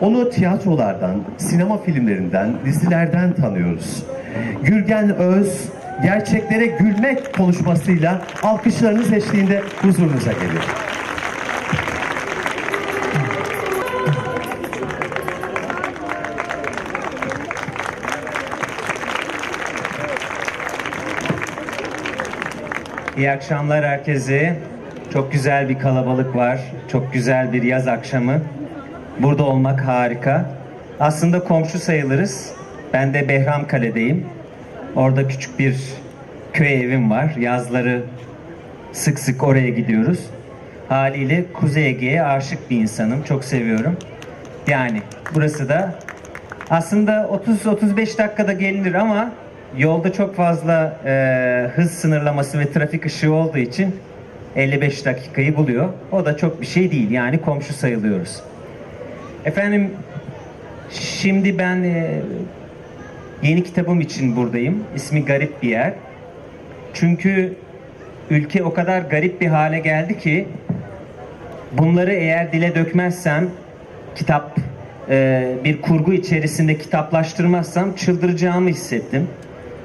Onu tiyatrolardan, sinema filmlerinden, dizilerden tanıyoruz. Gürgen Öz, gerçeklere gülmek konuşmasıyla alkışlarınız eşliğinde huzurunuza gelir. İyi akşamlar herkese. Çok güzel bir kalabalık var. Çok güzel bir yaz akşamı. Burada olmak harika. Aslında komşu sayılırız. Ben de Behramkale'deyim. Orada küçük bir köy evim var. Yazları sık sık oraya gidiyoruz. Haliyle Kuzey Ege'ye aşık bir insanım. Çok seviyorum. Yani burası da aslında 30-35 dakikada gelinir ama yolda çok fazla e, hız sınırlaması ve trafik ışığı olduğu için 55 dakikayı buluyor. O da çok bir şey değil. Yani komşu sayılıyoruz. Efendim şimdi ben e, yeni kitabım için buradayım. İsmi Garip Bir Yer. Çünkü ülke o kadar garip bir hale geldi ki bunları eğer dile dökmezsem kitap e, bir kurgu içerisinde kitaplaştırmazsam çıldıracağımı hissettim.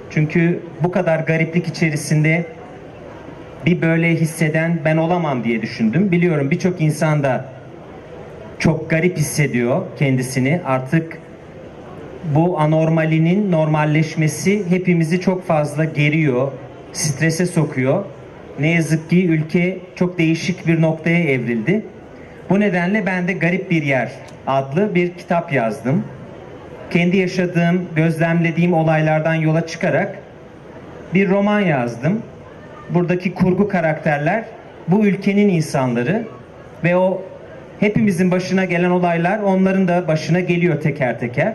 Çünkü bu kadar gariplik içerisinde bir böyle hisseden ben olamam diye düşündüm. Biliyorum birçok insan da çok garip hissediyor kendisini. Artık bu anormalinin normalleşmesi hepimizi çok fazla geriyor, strese sokuyor. Ne yazık ki ülke çok değişik bir noktaya evrildi. Bu nedenle ben de Garip Bir Yer adlı bir kitap yazdım. Kendi yaşadığım, gözlemlediğim olaylardan yola çıkarak bir roman yazdım. Buradaki kurgu karakterler bu ülkenin insanları ve o hepimizin başına gelen olaylar onların da başına geliyor teker teker.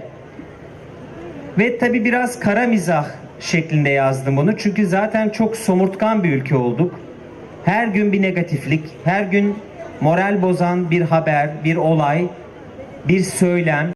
Ve tabi biraz kara mizah şeklinde yazdım bunu. Çünkü zaten çok somurtkan bir ülke olduk. Her gün bir negatiflik, her gün moral bozan bir haber, bir olay, bir söylem,